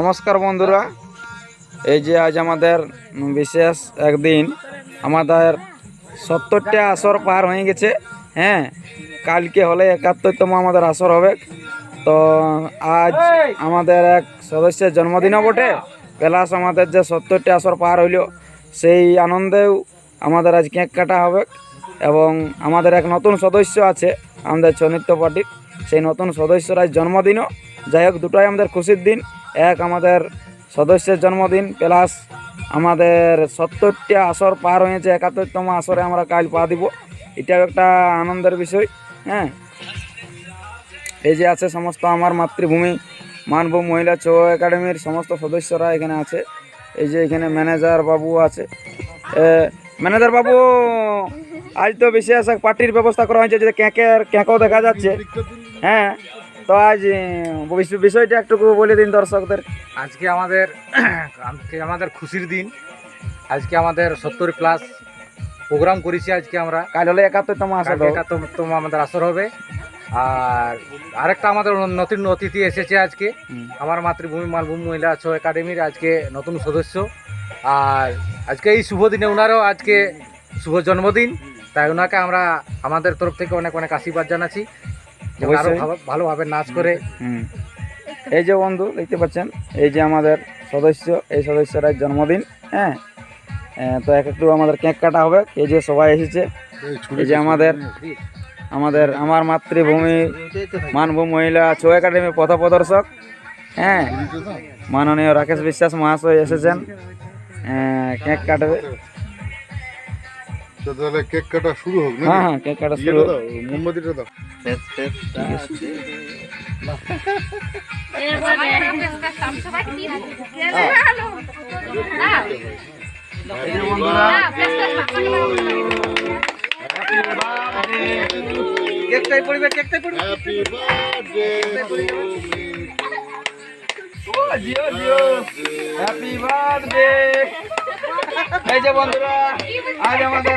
নমস্কার বন্ধুরা। এই যে আজ আমাদের বিশেষ একদিন আমাদের সত্তরটা আসর পার হয়ে গেছে হ্যাঁ? কালকে হলে একাত্তরতম আমাদের আসর হবে। তো আজ আমাদের এক সদস্যের জন্মদিনও বটে। প্লাস আমাদের যে সত্তরটা আসর পার হইল, সেই আনন্দেও আমাদের আজ কেক কাটা হবে এবং আমাদের এক নতুন সদস্য আছে, আমাদের চনিত্য পার্টির সেই নতুন সদস্যর আজ জন্মদিনও। যাই হোক, দুটোই আমাদের খুশির দিন। এক আমাদের সদস্যের জন্মদিন, প্লাস আমাদের সত্তরটা আসর পার হয়েছে, একাত্তরতম আসরে আমরা কাল পা দিব। এটাও একটা আনন্দের বিষয় হ্যাঁ? এই যে আছে সমস্ত আমার মাতৃভূমি, মানব মহিলা চৌ একাডেমির সমস্ত সদস্যরা এখানে আছে। এই যে এখানে ম্যানেজার বাবু আছে। ম্যানেজার বাবু, আজ তো বিশেষ এক পার্টির ব্যবস্থা করা হয়েছে, যে ক্যাঁকের ক্যাঁকও দেখা যাচ্ছে। হ্যাঁ? তো আজ বিষয়টা একটু বলে দিন দর্শকদের। আজকে আমাদের আজকে আমাদের খুশির দিন। আজকে আমাদের সত্তর প্লাস প্রোগ্রাম করেছি আজকে আমরা। কাল হলে একাত্তরতম আসা কালকে একাত্তরতম আমাদের আসর হবে। আর আরেকটা আমাদের নতুন অতিথি এসেছে আজকে। আমার মাতৃভূমি মালভূমি মহিলা ছ একাডেমির আজকে নতুন সদস্য। আর আজকে এই শুভ দিনে ওনারও আজকে শুভ জন্মদিন। তাই ওনাকে আমরা আমাদের তরফ থেকে অনেক অনেক আশীর্বাদ জানাচ্ছি। ভালোভাবে নাচ করে। হুম। এই যে বন্ধু দেখতে পাচ্ছেন? এই যে আমাদের সদস্য এই সদস্যের জন্মদিন হ্যাঁ? তো এক একটু আমাদের কেক কাটা হবে। এই যে সবাই এসেছে। এই যে আমাদের আমাদের আমার মাতৃভূমি মানভূম মহিলা ছৌ একাডেমি পথপ্রদর্শক হ্যাঁ? মাননীয় রাকেশ বিশ্বাস মহাশয় এসেছেন। কেক কাটবে। তো তাহলে কেক কাটা শুরু হোক না হ্যাঁ হ্যাঁ কেক কাটা শুরু দাও মোমবাতিটা দাও। যে বন্ধুরা কেকটাই পড়বে কেকটাই পড়বে হ্যাপি বার্থডে জিও জিও। হ্যাপি বার্থডে এই যে বন্ধুরা আজ আমাদের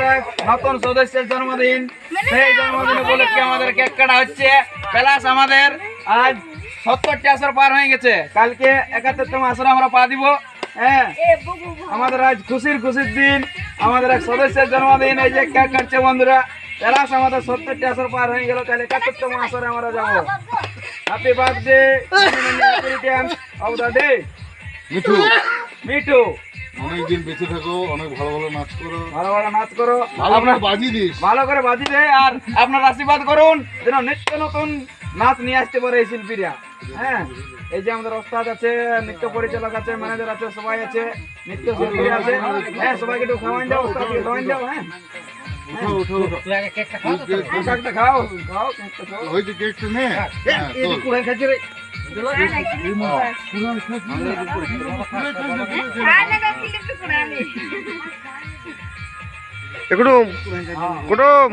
নতুন সদস্যের জন্মদিন সেই জন্মদিন উপলক্ষে আমাদের কেক কাটা হচ্ছে প্লাস আমাদের আজ সত্তরটি আসর পার হয়ে গেছে কালকে একাত্তরতম আসর আমরা পা দিব হ্যাঁ আমাদের আজ খুশির খুশির দিন আমাদের এক সদস্যের জন্মদিন এই যে কেক কাটছে বন্ধুরা প্লাস আমাদের সত্তরটি আসর পার হয়ে গেল তাহলে একাত্তরতম আসরে আমরা যাব happy birthday happy the day Mithu Mithu অনেক দিন বেঁচে থাকো অনেক ভালো ভালো নাচ করো। ভালো ভালো নাচ করো। আপনার বাজি দিস। ভালো করে বাজি দেয় আর আপনার আশীর্বাদ করুন যেন নিত্য নতুন নাচ নিয়ে আসতে পারে এই শিল্পীরা। হ্যাঁ? এই যে আমাদের ওস্তাদ আছে নৃত্য পরিচালক আছে ম্যানেজার আছে সবাই আছে নৃত্য শিল্পী আছে। হ্যাঁ সবাইকে একটু খাওয়ান দাও ওস্তাদকে খাওয়ান দাও হ্যাঁ? কেকটা খাও। কেকটা খাও খাও খাও। হয়েছে কেকটা নে। হ্যাঁ, এই তোল। কুড়াই খাচ্ছি রে। কুটুম। কুটুম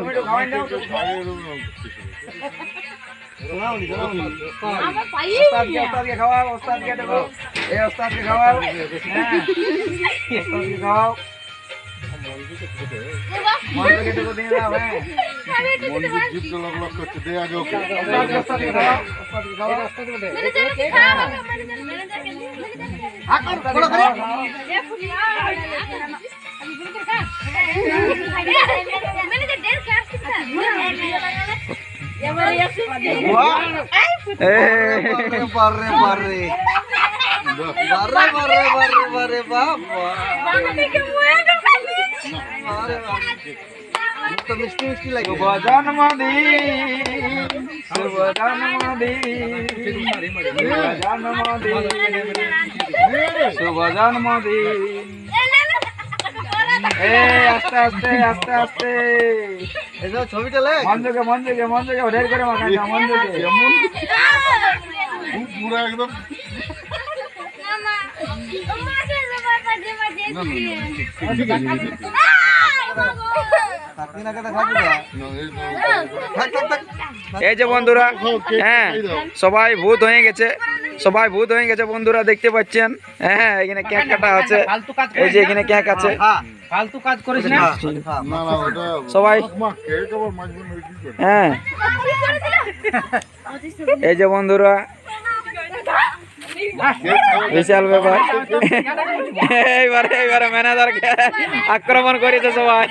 খাওয়াও খাওয়াও। হ্যাঁ ওস্তাদকে খাওয়াও মন্ত্রকে দেখো দিয়ে দাও হ্যাঁ ওস্তাদকে খাওয়াও ওস্তাদকে খাওয়াও শুভ জন্মদিন শুভ জন্মদিন শুভ জন্মদিন এ আস্তে আস্তে আস্তে আস্তে ছবিটা লে এই তো- এই যে বন্ধুরা হ্যাঁ সবাই ভূত হয়ে গেছে, সবাই ভূত হয়ে গেছে বন্ধুরা, দেখতে পাচ্ছেন? হ্যাঁ এখানে কেক কাটা আছে। এই যে এখানে কেক আছে। সবাই হ্যাঁ এই যে বন্ধুরা বিশাল ব্যাপার। এইবারে এইবারে ম্যানেজারকে আক্রমণ করেছে সবাই